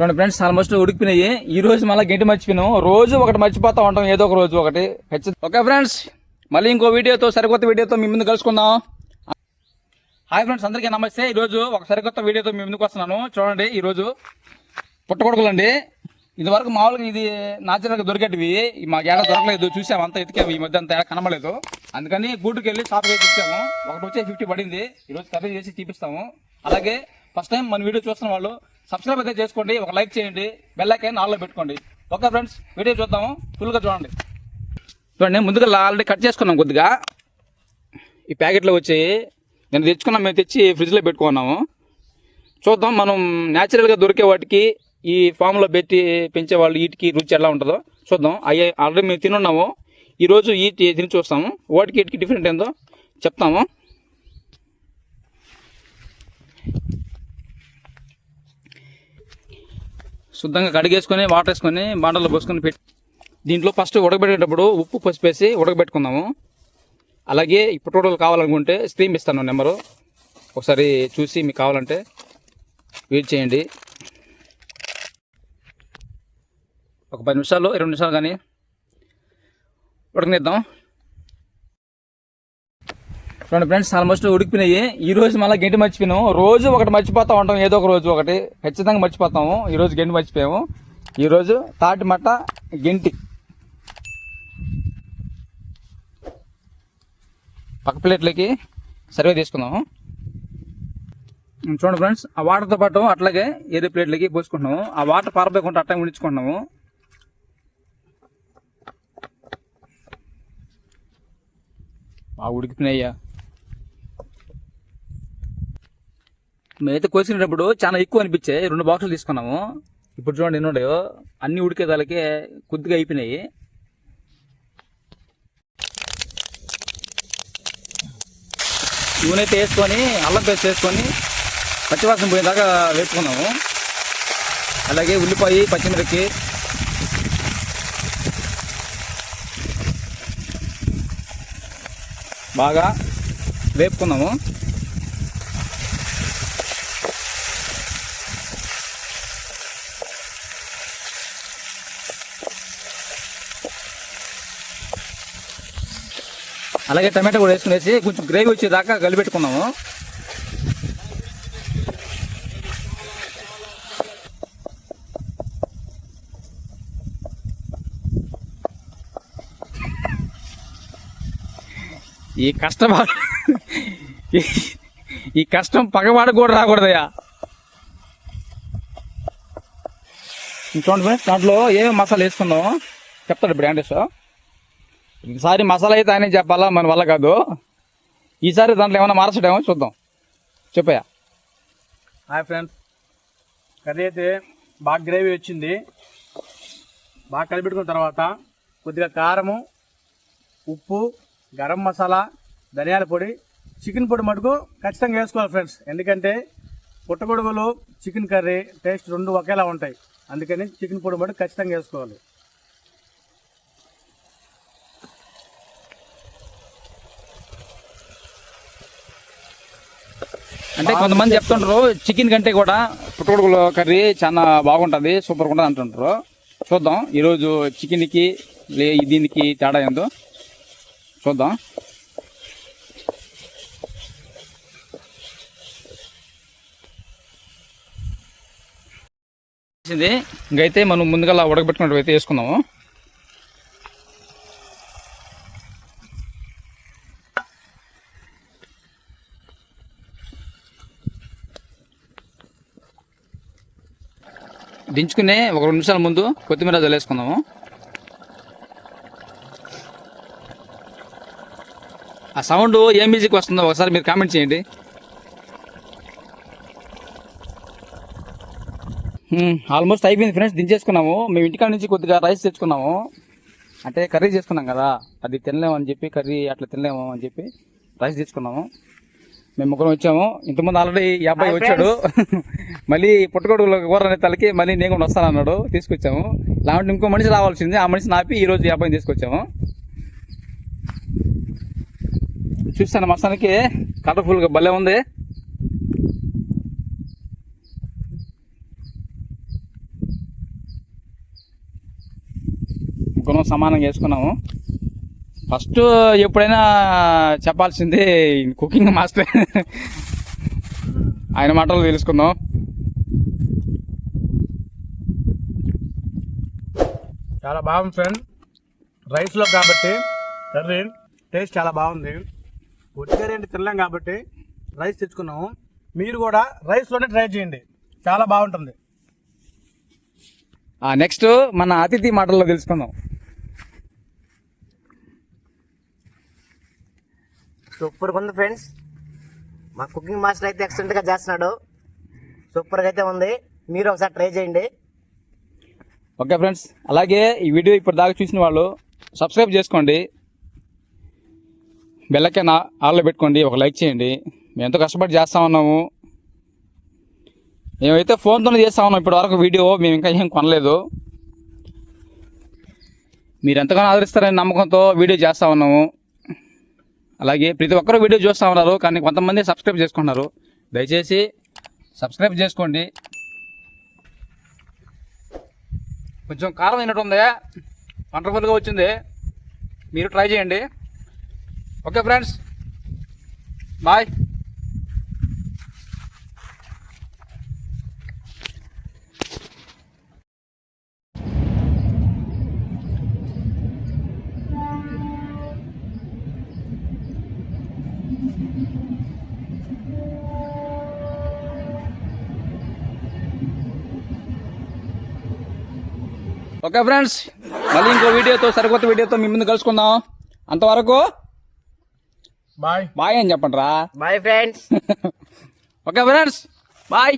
చూడండి friends almost ఉడికిపోయినాయి. ఈ రోజు మళ్ళీ గంటి మర్చిపోయినాం రోజు ఒకటి మర్చిపోతా ఉంటాం ఏదో ఒక రోజు ఒకటి. ఖచ్చితంగా. ఓకే ఫ్రెండ్స్ మళ్ళీ ఇంకో వీడియోతో సరికొత్త వీడియోతో మీ ముందు కలుసుకుందాం. హాయ్ ఫ్రెండ్స్ అందరికీ నమస్తే. ఈరోజు ఒక సరికొత్త వీడియోతో మీ ముందుకు వస్తున్నాను. చూడండి ఈరోజు పుట్టకొడుకులండి ఇదివరకు మామూలుగా ఇది నాచురల్గా దొరికేటివి. మాకు ఏడా దొరకలేదు. చూసాము అంతా ఎతికాము. ఈ మధ్య అంత ఏడా కనబడలేదు. అందుకని గూటుకి వెళ్ళి షాప్కి వెళ్ళి ఇచ్చాము ఒకటి వచ్చే ఫిఫ్టీ పడింది. ఈరోజు కర్రీ చేసి చూపిస్తాము అలాగే ఫస్ట్ టైం మన వీడియో చూస్తున్న వాళ్ళు సబ్స్క్రైబ్ అయితే చేసుకోండి ఒక లైక్ చేయండి బెల్ ఐకాన్ పెట్టుకోండి. ఓకే ఫ్రెండ్స్ వీడియో చూద్దాము ఫుల్గా చూడండి. చూడండి ముందుగా ఆల్రెడీ కట్ చేసుకున్నాం కొద్దిగా. ఈ ప్యాకెట్లో వచ్చి నేను తెచ్చుకున్నాం మేము తెచ్చి ఫ్రిడ్జ్లో పెట్టుకున్నాము. చూద్దాం మనం న్యాచురల్గా దొరికే వాటికి ఈ ఫామ్లో పెట్టి పెంచే వాళ్ళు వీటికి రుచి ఎలా ఉంటుందో చూద్దాం. అయ్యే ఆల్రెడీ మేము తినున్నాము. ఈరోజు ఈ తిని చూస్తాము. వాటికి వీటికి డిఫరెంట్ ఏందో చెప్తాము. శుద్ధంగా కడిగేసుకొని వాటర్ వేసుకొని బాండలో పోసుకొని పెట్టి దీంట్లో ఫస్ట్ ఉడకబెట్టేటప్పుడు ఉప్పు పసిపేసి ఉడకబెట్టుకుందాము. అలాగే ఈ పుట్టోడలు కావాలనుకుంటే స్క్రీన్ ఇస్తాను నెంబరు. ఒకసారి చూసి మీకు కావాలంటే వెయిట్ చేయండి. ఒక పది నిమిషాలు ఇరవై నిమిషాలు కానీ ఉడకనిద్దాం. చూడండి ఫ్రెండ్స్ ఆల్మోస్ట్ ఉడికిపోయినాయి. ఈ రోజు మళ్ళీ గంటి మర్చిపోయినాము. రోజు ఒకటి మర్చిపోతా ఉంటాం ఏదో ఒక రోజు ఒకటి. ఖచ్చితంగా మర్చిపోతాము. ఈ రోజు గంటి మర్చిపోయాము. ఈరోజు తాటి మట్ట గెంటి. పక్క ప్లేట్లకి సర్వే తీసుకుందాము. చూడండి ఫ్రెండ్స్ ఆ వాటర్తో పాటు అట్లాగే ఏరే ప్లేట్లకి పోసుకుంటున్నాము. ఆ వాటర్ పారపోయకుండా అట్లా ఉంచుకుంటున్నాము బాగా ఉడికిపోయినాయ్యా మేమైతే కోసుకునేటప్పుడు చాలా ఎక్కువ అనిపించాయి రెండు బాక్సులు తీసుకున్నాము. ఇప్పుడు చూడండి ఎన్ని ఉన్నాయో. అన్ని ఉడికేదాలకి కొద్దిగా అయిపోయినాయి. నూనె అయితే వేసుకొని అల్లం పేస్ట్ వేసుకొని పచ్చివాసన పోయేదాకా వేసుకున్నాము అలాగే ఉల్లిపాయ పచ్చిమిరపకి బాగా వేపుకున్నాము. అలాగే టమాటా కూడా వేసుకునేసి కొంచెం గ్రేవీ వచ్చేదాకా కలిపెట్టుకున్నాము ఈ కష్టం ఈ- కష్టం పగవాడు కూడా రాకూడదయ్యా. చూడండి ఫ్రెండ్స్ దాంట్లో ఏమేమి మసాలా వేసుకుందాం చెప్తాడు బ్రాండెస్. ఈసారి మసాలా అయితే ఆయన చెప్పాలా? మన వల్ల కాదు. ఈసారి దాంట్లో ఏమైనా మార్చడేమో చూద్దాం. చెప్పయ్యా. Hi friends. కర్రీ అయితే బాగా గ్రేవీ వచ్చింది. బాగా కలిపెట్టుకున్న తర్వాత కొద్దిగా కారము ఉప్పు గరం మసాలా ధనియాల పొడి చికెన్ పొడి మటుకు ఖచ్చితంగా వేసుకోవాలి ఫ్రెండ్స్. ఎందుకంటే పుట్టగొడుగులు చికెన్ కర్రీ టేస్ట్ రెండు ఒకేలా ఉంటాయి. అందుకని చికెన్ పొడి మటుకు ఖచ్చితంగా వేసుకోవాలి. అంటే కొంతమంది చెప్తుంటారు చికెన్ కంటే కూడా పుట్టుకొడుకుల కర్రీ చాలా బాగుంటుంది సూపర్ ఉంటుంది అంటుంటారు. చూద్దాం ఈరోజు చికెన్కి లే దీనికి తేడా ఏందో. చూద్దాం. ఇంకైతే మనం ముందుగా ఉడకబెట్టుకున్నట్టు అయితే వేసుకుందాము. దించుకునే ఒక రెండు నిమిషాల ముందు కొత్తిమీర జల్లేసుకుందాము. ఆ సౌండ్ ఏ మ్యూజిక్ వస్తుందో ఒకసారి మీరు కామెంట్ చేయండి. ఆల్మోస్ట్ అయిపోయింది ఫ్రెండ్స్ దించేసుకున్నాము. మేము ఇంటికాడ నుంచి కొద్దిగా రైస్ తెచ్చుకున్నాము. అంటే కర్రీ చేసుకున్నాం కదా అది తినలేము అని చెప్పి కర్రీ అట్లా తినలేము అని చెప్పి రైస్ తెచ్చుకున్నాము. మేము ముగ్గురం వచ్చాము. ఇంతకుముందు ఆల్రెడీ ఈ అబ్బాయి వచ్చాడు. మళ్ళీ పుట్టగొడుగులో కూరని తలకి మళ్ళీ నేను కూడా వస్తాను అన్నాడు. తీసుకొచ్చాము. లాంటి ఇంకో మనిషి రావాల్సింది. ఆ మనిషిని ఆపి ఈరోజు ఈ అబ్బాయిని తీసుకొచ్చాము. చూస్తాను మస్తానికి. కలర్ఫుల్గా భలే ఉంది. ముగ్గురం సమానంగా వేసుకున్నాము. ఫస్ట్ ఎప్పుడైనా చెప్పాల్సింది కుకింగ్ మాస్టర్ ఆయన మాటలు తెలుసుకుందాం. చాలా బాగుంది ఫ్రెండ్ రైస్లో కాబట్టి కర్రీ టేస్ట్ చాలా బాగుంది. అంటే తినలేం కాబట్టి రైస్ తెచ్చుకున్నాము. మీరు కూడా రైస్లోనే ట్రై చేయండి. చాలా బాగుంటుంది. నెక్స్ట్ మన అతిథి మాటల్లో తెలుసుకుందాం. సూపర్గా ఉంది ఫ్రెండ్స్. మా కుకింగ్ మాస్టర్ అయితే ఎక్సలెంట్గా చేస్తున్నాడు. సూపర్గా అయితే ఉంది. మీరు ఒకసారి ట్రై చేయండి. ఓకే ఫ్రెండ్స్ అలాగే ఈ వీడియో ఇప్పుడు దాకా చూసిన వాళ్ళు సబ్స్క్రైబ్ చేసుకోండి. బెల్లకైనా ఆల్లో పెట్టుకోండి ఒక లైక్ చేయండి. మేము ఎంతో కష్టపడి చేస్తా ఉన్నాము. మేమైతే ఫోన్తోనే చేస్తా ఉన్నాం ఇప్పటి వరకు వీడియో మేము ఇంకా ఏం కొనలేదు. మీరు ఎంతగానో ఆదరిస్తారనే నమ్మకంతో వీడియో చేస్తా ఉన్నాము. అలాగే ప్రతి ఒక్కరూ వీడియో చూస్తూ ఉన్నారు కానీ కొంతమంది సబ్స్క్రైబ్ చేసుకుంటున్నారు. దయచేసి సబ్స్క్రైబ్ చేసుకోండి. కొంచెం కారం అయినట్టు ఉంది వండర్ఫుల్గా వచ్చింది. మీరు ట్రై చేయండి. Okay friends bye okay friends మళ్ళీ ఇంకో వీడియోతో సరికొత్త వీడియోతో మీ ముందు కలుసుకుందాం. అంతవరకు బాయ్. బాయ్ అని చెప్పండి రా bye friends. Okay friends bye.